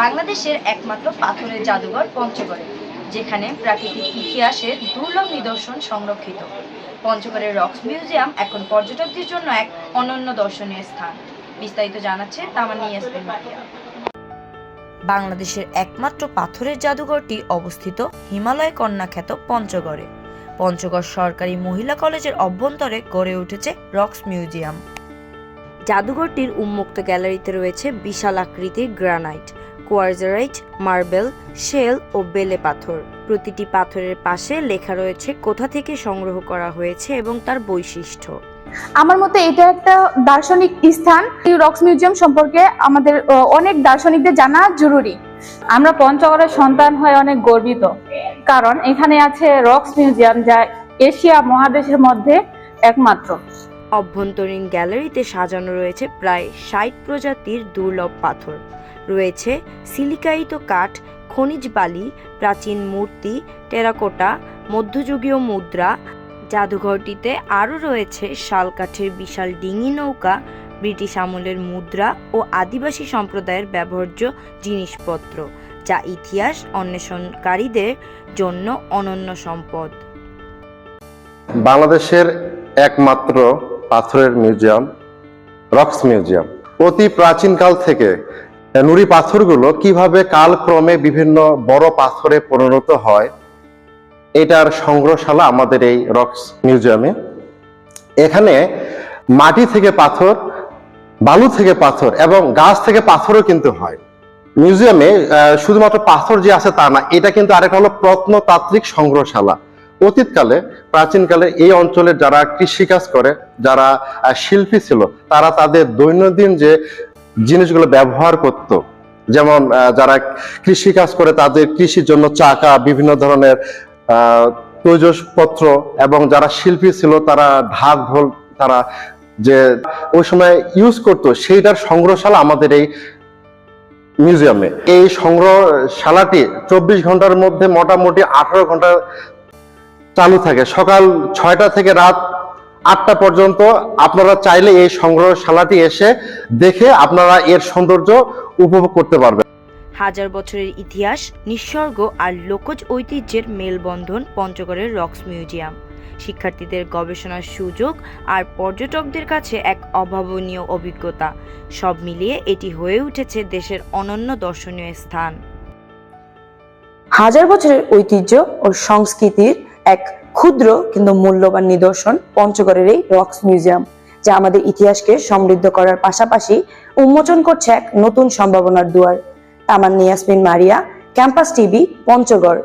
বাংলাদেশের একমাত্র পাথরের জাদুঘর পঞ্চগড়ে, যেখানে প্রাকৃতিক ইতিহাসের দুর্লভ নিদর্শন সংরক্ষিত। পঞ্চগড়ের রক্স মিউজিয়াম এখন পর্যটকদের জন্য এক অনন্য দর্শনীয় স্থান। বিস্তারিত জানাচ্ছে তামান্নি ইয়াসমিন মারিয়া। বাংলাদেশের একমাত্র পাথরের জাদুঘরটি অবস্থিত হিমালয় কন্যা খ্যাত পঞ্চগড়ে। পঞ্চগড় সরকারি মহিলা কলেজের অভ্যন্তরে গড়ে উঠেছে রক্স মিউজিয়াম। জাদুঘরটির উন্মুক্ত গ্যালারিতে রয়েছে বিশাল আকৃতির গ্রানাইট। কোয়ার্জারাইট মার্বেল শেল ও বেলে পাথর। প্রতিটি পাথরের পাশে লেখা রয়েছে কোথা থেকে সংগ্রহ করা হয়েছে এবং তার বৈশিষ্ট্য। আমার মতে এটা একটা দার্শনিক স্থান। এই রক্স মিউজিয়াম সম্পর্কে আমাদের অনেক দার্শনিকদের জানা জরুরি। আমরা পঞ্চগড়ের সন্তান হয়ে অনেক গর্বিত। কারণ এখানে আছে রক্স মিউজিয়াম যা এশিয়া মহাদেশের মধ্যে একমাত্র। অভ্যন্তরীণ গ্যালারিতে সাজানো রয়েছে প্রায় ষাট প্রজাতির দুর্লভ পাথর। রয়েছে সিলিকায়িত কাঠ, খনিজ বালি, প্রাচীন মূর্তি, টেরাকোটা, মধ্যযুগীয় মুদ্রা, জাদুঘরটিতে আরও রয়েছে শালকাঠের বিশাল ডিঙি নৌকা, ব্রিটিশ আমলের মুদ্রা ও আদিবাসী সম্প্রদায়ের ব্যবহার্য জিনিসপত্র, যা ইতিহাস অন্বেষণকারীদের জন্য অনন্য সম্পদ। বাংলাদেশের একমাত্র পাথরের মিউজিয়াম, রক্স মিউজিয়াম। অতি প্রাচীনকাল থেকে নুড়ি পাথরগুলো কীভাবে কালক্রমে বিভিন্ন বড় পাথরে পরিণত হয়, এটার সংগ্রহশালা আমাদের এই রক্স মিউজিয়ামে। এখানে মাটি থেকে পাথর, বালু থেকে পাথর এবং গাছ থেকে পাথরও কিন্তু হয়। মিউজিয়ামে শুধুমাত্র পাথর যে আছে তা না, এটা কিন্তু আরেকটা হলো প্রত্নতাত্ত্বিক সংগ্রহশালা। অতীতকালে, প্রাচীনকালে এই অঞ্চলে যারা কৃষিকাজ করে, যারা শিল্পী ছিল, তারা তাদের দৈনন্দিন যে জিনিসগুলো ব্যবহার করত। যেমন যারা কৃষিকাজ করে তাদের কৃষির জন্য চাকা, বিভিন্ন ধরনের তৈজসপত্র এবং যারা শিল্পী ছিল তারা ঢাক ঢোল তারা যে ওই সময় ইউজ করতো, সেইটার সংগ্রহশালা আমাদের এই মিউজিয়ামে এই সংগ্রহশালাটি চব্বিশ ঘণ্টার মধ্যে মোটামুটি আঠারো ঘণ্টা চালু থাকে। সকাল ছয়টা থেকে রাত আটটা পর্যন্ত আপনারা চাইলে এই সংগ্রহশালাটি এসে দেখে আপনারা এর সৌন্দর্য উপভোগ করতে পারবেন। হাজার বছরের ইতিহাস নিঃস্বর্গ আর লোকজ ঐতিহ্যের মেলবন্ধন পঞ্চগড়ের রক্স মিউজিয়াম। শিক্ষার্থীদের গবেষণার সুযোগ আর পর্যটকদের কাছে এক অভাবনীয় অভিজ্ঞতা। সব মিলিয়ে এটি হয়ে উঠেছে দেশের অনন্য দর্শনীয় স্থান। হাজার বছরের ঐতিহ্য ও সংস্কৃতির এক ক্ষুদ্র কিন্তু মূল্যবান নিদর্শন পঞ্চগড়ের এই রক্স মিউজিয়াম, যা আমাদের ইতিহাসকে সমৃদ্ধ করার পাশাপাশি উন্মোচন করছে এক নতুন সম্ভাবনার দুয়ার। Taman Niyasmin Maria, campus TV, Panchagarh.